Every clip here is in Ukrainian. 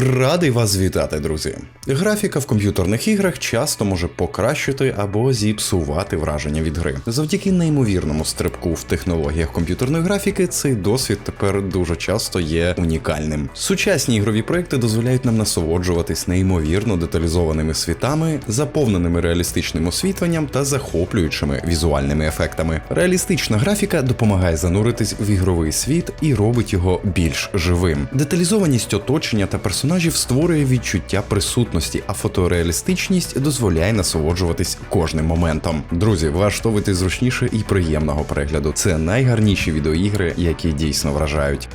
Радий вас вітати, друзі. Графіка в комп'ютерних іграх часто може покращити або зіпсувати враження від гри. Завдяки неймовірному стрибку в технологіях комп'ютерної графіки, цей досвід тепер дуже часто є унікальним. Сучасні ігрові проекти дозволяють нам насолоджуватись неймовірно деталізованими світами, заповненими реалістичним освітленням та захоплюючими візуальними ефектами. Реалістична графіка допомагає зануритись в ігровий світ і робить його більш живим. Деталізованість оточення та персонажів створює відчуття присутності, а фотореалістичність дозволяє насолоджуватись кожним моментом. Друзі, влаштовуйте зручніше і приємного перегляду. Це найгарніші відеоігри, які дійсно вражають.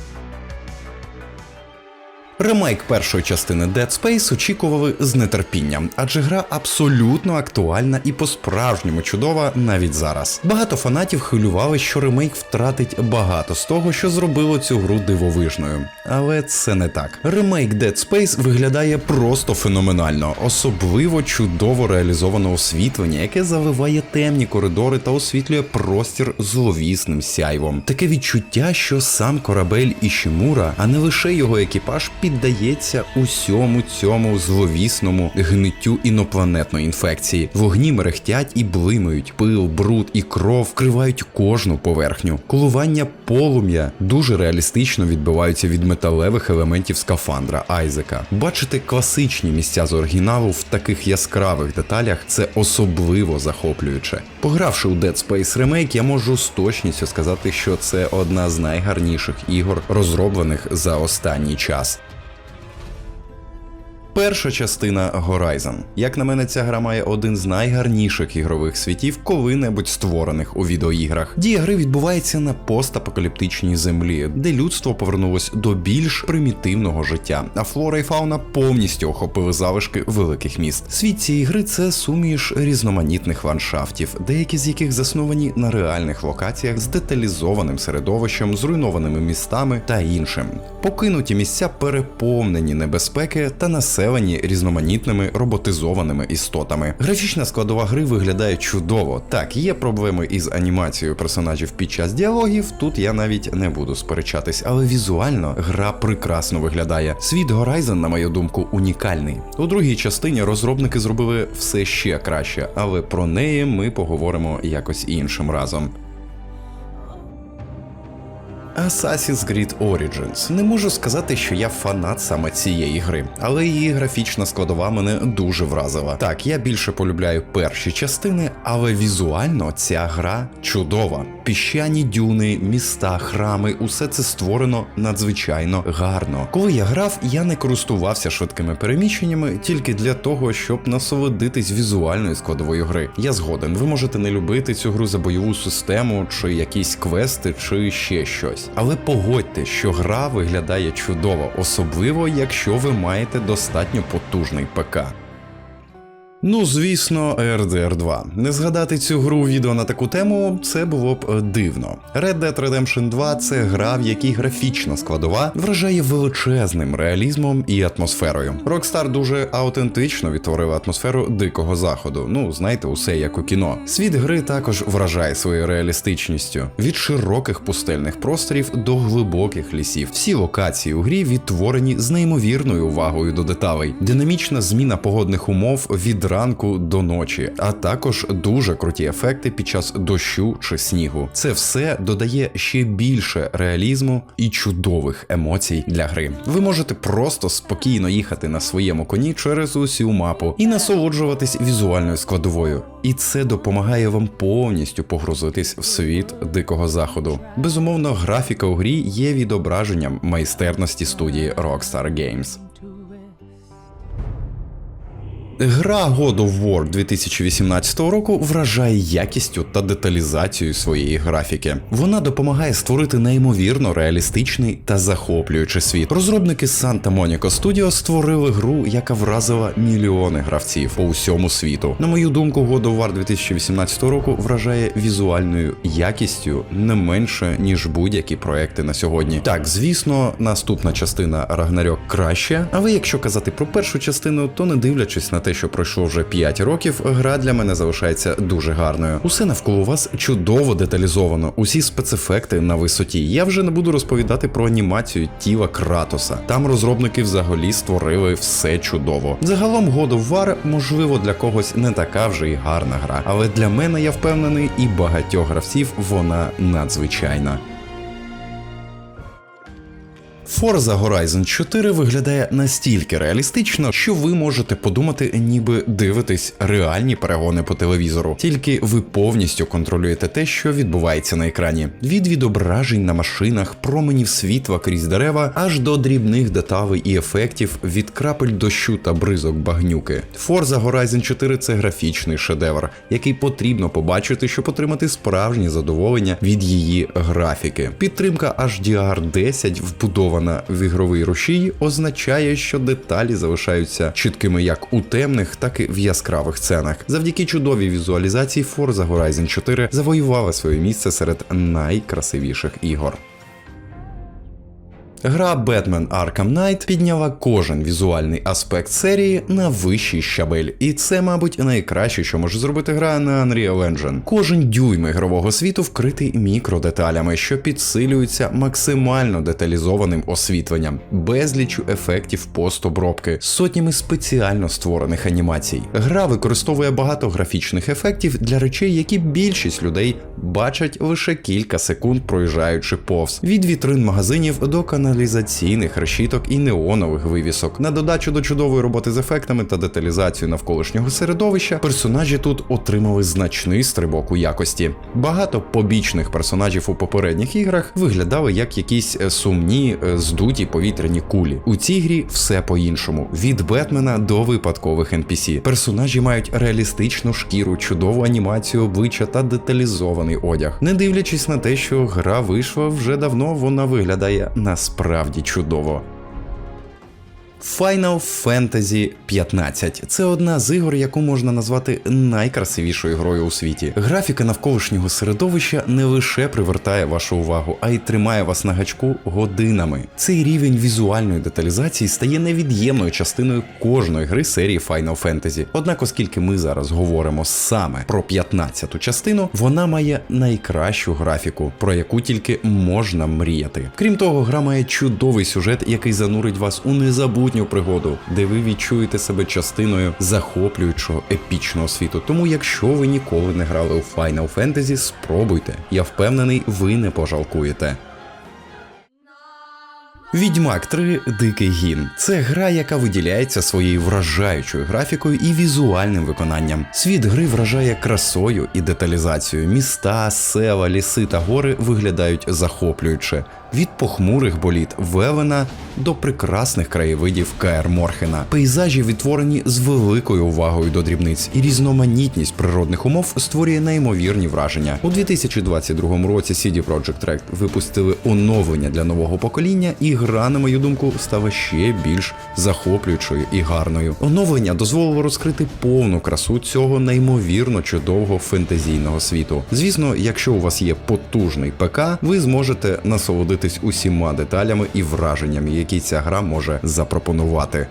Ремейк першої частини Dead Space очікували з нетерпінням, адже гра абсолютно актуальна і по-справжньому чудова навіть зараз. Багато фанатів хвилювали, що ремейк втратить багато з того, що зробило цю гру дивовижною. Але це не так. Ремейк Dead Space виглядає просто феноменально, особливо чудово реалізоване освітлення, яке заливає темні коридори та освітлює простір зловісним сяйвом. Таке відчуття, що сам корабель Ішімура, а не лише його екіпаж, піддається усьому цьому зловісному гниттю інопланетної інфекції. Вогні мерехтять і блимають, пил, бруд і кров вкривають кожну поверхню. Колування полум'я дуже реалістично відбиваються від металевих елементів скафандра Айзека. Бачити класичні місця з оригіналу в таких яскравих деталях це особливо захоплююче. Погравши у Dead Space Remake, я можу з точністю сказати, що це одна з найгарніших ігор, розроблених за останній час. Перша частина Horizon. Як на мене, ця гра має один з найгарніших ігрових світів, коли-небудь створених у відеоіграх. Дія гри відбувається на постапокаліптичній землі, де людство повернулось до більш примітивного життя, а флора і фауна повністю охопили залишки великих міст. Світ цієї гри це суміш різноманітних ландшафтів, деякі з яких засновані на реальних локаціях з деталізованим середовищем, зруйнованими містами та іншим. Покинуті місця переповнені небезпеки та населені різноманітними роботизованими істотами. Графічна складова гри виглядає чудово. Так, є проблеми із анімацією персонажів під час діалогів. Тут я навіть не буду сперечатись, але візуально гра прекрасно виглядає. Світ Horizon, на мою думку, унікальний. У другій частині розробники зробили все ще краще, але про неї ми поговоримо якось іншим разом. Assassin's Creed Origins. Не можу сказати, що я фанат саме цієї гри, але її графічна складова мене дуже вразила. Так, я більше полюбляю перші частини, але візуально ця гра чудова. Піщані дюни, міста, храми усе це створено надзвичайно гарно. Коли я грав, я не користувався швидкими переміщеннями тільки для того, щоб насолодитись візуальною складовою гри. Я згоден, ви можете не любити цю гру за бойову систему, чи якісь квести, чи ще щось. Але погодьте, що гра виглядає чудово, особливо якщо ви маєте достатньо потужний ПК. Ну, звісно, RDR 2. Не згадати цю гру відео на таку тему це було б е, дивно. Red Dead Redemption 2 це гра, в якій графічна складова вражає величезним реалізмом і атмосферою. Rockstar дуже аутентично відтворив атмосферу дикого заходу. Ну, знаєте, усе як у кіно. Світ гри також вражає своєю реалістичністю від широких пустельних просторів до глибоких лісів. Всі локації у грі відтворені з неймовірною увагою до деталей. Динамічна зміна погодних умов від ранку до ночі, а також дуже круті ефекти під час дощу чи снігу. Це все додає ще більше реалізму і чудових емоцій для гри. Ви можете просто спокійно їхати на своєму коні через усю мапу і насолоджуватись візуальною складовою. І це допомагає вам повністю погрузитись в світ дикого заходу. Безумовно, графіка у грі є відображенням майстерності студії Rockstar Games. Гра God of War 2018 року вражає якістю та деталізацією своєї графіки. Вона допомагає створити неймовірно реалістичний та захоплюючий світ. Розробники Santa Monica Studio створили гру, яка вразила мільйони гравців по усьому світу. На мою думку, God of War 2018 року вражає візуальною якістю не менше ніж будь-які проекти на сьогодні. Так, звісно, наступна частина Ragnarok краще, але якщо казати про першу частину, то не дивлячись на те, що пройшло вже 5 років, гра для мене залишається дуже гарною. Усе навколо вас чудово деталізовано, усі спецефекти на висоті. Я вже не буду розповідати про анімацію тіла Кратоса. Там розробники взагалі створили все чудово. Загалом God of War, можливо, для когось не така вже й гарна гра, але для мене я впевнений, і багатьох гравців вона надзвичайна. Forza Horizon 4 виглядає настільки реалістично, що ви можете подумати, ніби дивитесь реальні перегони по телевізору. Тільки ви повністю контролюєте те, що відбувається на екрані. Від відображень на машинах, променів світла крізь дерева, аж до дрібних деталей і ефектів від крапель дощу та бризок багнюки. Forza Horizon 4 це графічний шедевр, який потрібно побачити, щоб отримати справжнє задоволення від її графіки. Підтримка HDR 10 вбудована в ігровий рушій означає, що деталі залишаються чіткими як у темних, так і в яскравих сценах. Завдяки чудовій візуалізації Forza Horizon 4 завоювала своє місце серед найкрасивіших ігор. Гра Batman Arkham Knight підняла кожен візуальний аспект серії на вищий щабель, і це, мабуть, найкраще, що може зробити гра на Unreal Engine. Кожен дюйм ігрового світу вкритий мікродеталями, що підсилюються максимально деталізованим освітленням, безлічу ефектів постобробки, сотнями спеціально створених анімацій. Гра використовує багато графічних ефектів для речей, які більшість людей бачать лише кілька секунд, проїжджаючи повз від вітрин магазинів до каналізаційних решіток і неонових вивісок. На додачу до чудової роботи з ефектами та деталізацією навколишнього середовища, персонажі тут отримали значний стрибок у якості. Багато побічних персонажів у попередніх іграх виглядали як якісь е, сумні, е, здуті повітряні кулі. У цій грі все по-іншому: від Бетмена до випадкових NPC. Персонажі мають реалістичну шкіру, чудову анімацію обличчя та деталізований одяг. Не дивлячись на те, що гра вийшла вже давно, вона виглядає насправді чудово. Final Fantasy 15 це одна з ігор, яку можна назвати найкрасивішою грою у світі. Графіка навколишнього середовища не лише привертає вашу увагу, а й тримає вас на гачку годинами. Цей рівень візуальної деталізації стає невід'ємною частиною кожної гри серії Final Fantasy. Однак, оскільки ми зараз говоримо саме про 15-ту частину, вона має найкращу графіку, про яку тільки можна мріяти. Крім того, гра має чудовий сюжет, який занурить вас у незабутню пригоду, де ви відчуєте себе частиною захоплюючого епічного світу. Тому, якщо ви ніколи не грали у Final Fantasy, спробуйте. Я впевнений, ви не пожалкуєте. Відьмак 3 Дикий гін це гра, яка виділяється своєю вражаючою графікою і візуальним виконанням. Світ гри вражає красою і деталізацією. Міста, села, ліси та гори виглядають захоплююче. Від похмурих боліт Вевена до прекрасних краєвидів Каер Морхена. Пейзажі відтворені з великою увагою до дрібниць, і різноманітність природних умов створює неймовірні враження. У 2022 році CD Projekt Red випустили оновлення для нового покоління, і гра, на мою думку, стала ще більш захоплюючою і гарною. Оновлення дозволило розкрити повну красу цього неймовірно чудового фентезійного світу. Звісно, якщо у вас є потужний ПК, ви зможете насолодитись усіма деталями і враженнями, які ця гра може запропонувати.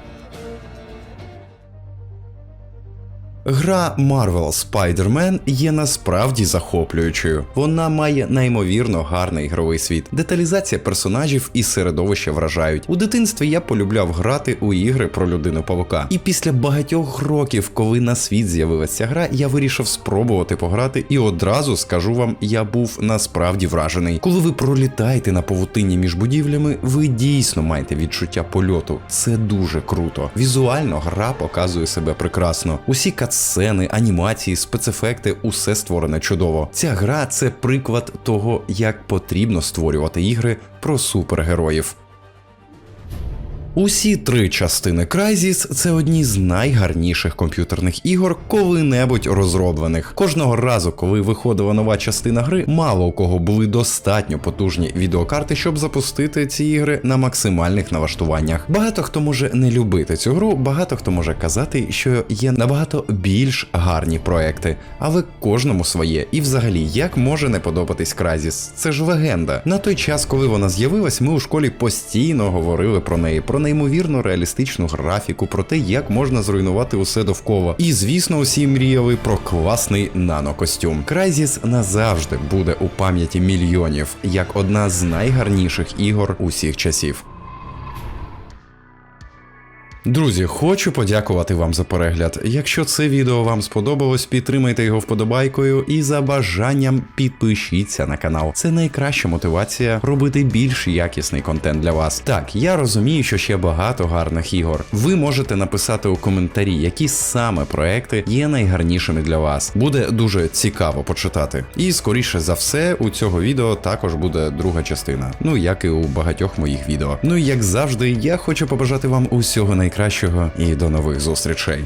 Гра Marvel Spider-Man є насправді захоплюючою. Вона має неймовірно гарний ігровий світ. Деталізація персонажів і середовища вражають. У дитинстві я полюбляв грати у ігри про людину павука. І після багатьох років, коли на світ з'явилася гра, я вирішив спробувати пограти, і одразу скажу вам, я був насправді вражений. Коли ви пролітаєте на павутині між будівлями, ви дійсно маєте відчуття польоту. Це дуже круто. Візуально гра показує себе прекрасно. Усі катсцени, анімації, спецефекти усе створене чудово. Ця гра це приклад того, як потрібно створювати ігри про супергероїв. Усі три частини Crysis – це одні з найгарніших комп'ютерних ігор коли-небудь розроблених. Кожного разу, коли виходила нова частина гри, мало у кого були достатньо потужні відеокарти, щоб запустити ці ігри на максимальних налаштуваннях. Багато хто може не любити цю гру, багато хто може казати, що є набагато більш гарні проекти, але кожному своє. І взагалі, як може не подобатись Crysis? Це ж легенда. На той час, коли вона з'явилась, ми у школі постійно говорили про неї, про неймовірно реалістичну графіку, про те, як можна зруйнувати усе довкола. І звісно, усі мріяли про класний нанокостюм. Крайзіс назавжди буде у пам'яті мільйонів як одна з найгарніших ігор усіх часів. Друзі, хочу подякувати вам за перегляд. Якщо це відео вам сподобалось, підтримайте його вподобайкою і за бажанням підпишіться на канал. Це найкраща мотивація робити більш якісний контент для вас. Так, я розумію, що ще багато гарних ігор. Ви можете написати у коментарі, які саме проекти є найгарнішими для вас. Буде дуже цікаво почитати. І скоріше за все, у цього відео також буде друга частина. Ну як і у багатьох моїх відео. Ну і як завжди, я хочу побажати вам усього найкращого і до нових зустрічей.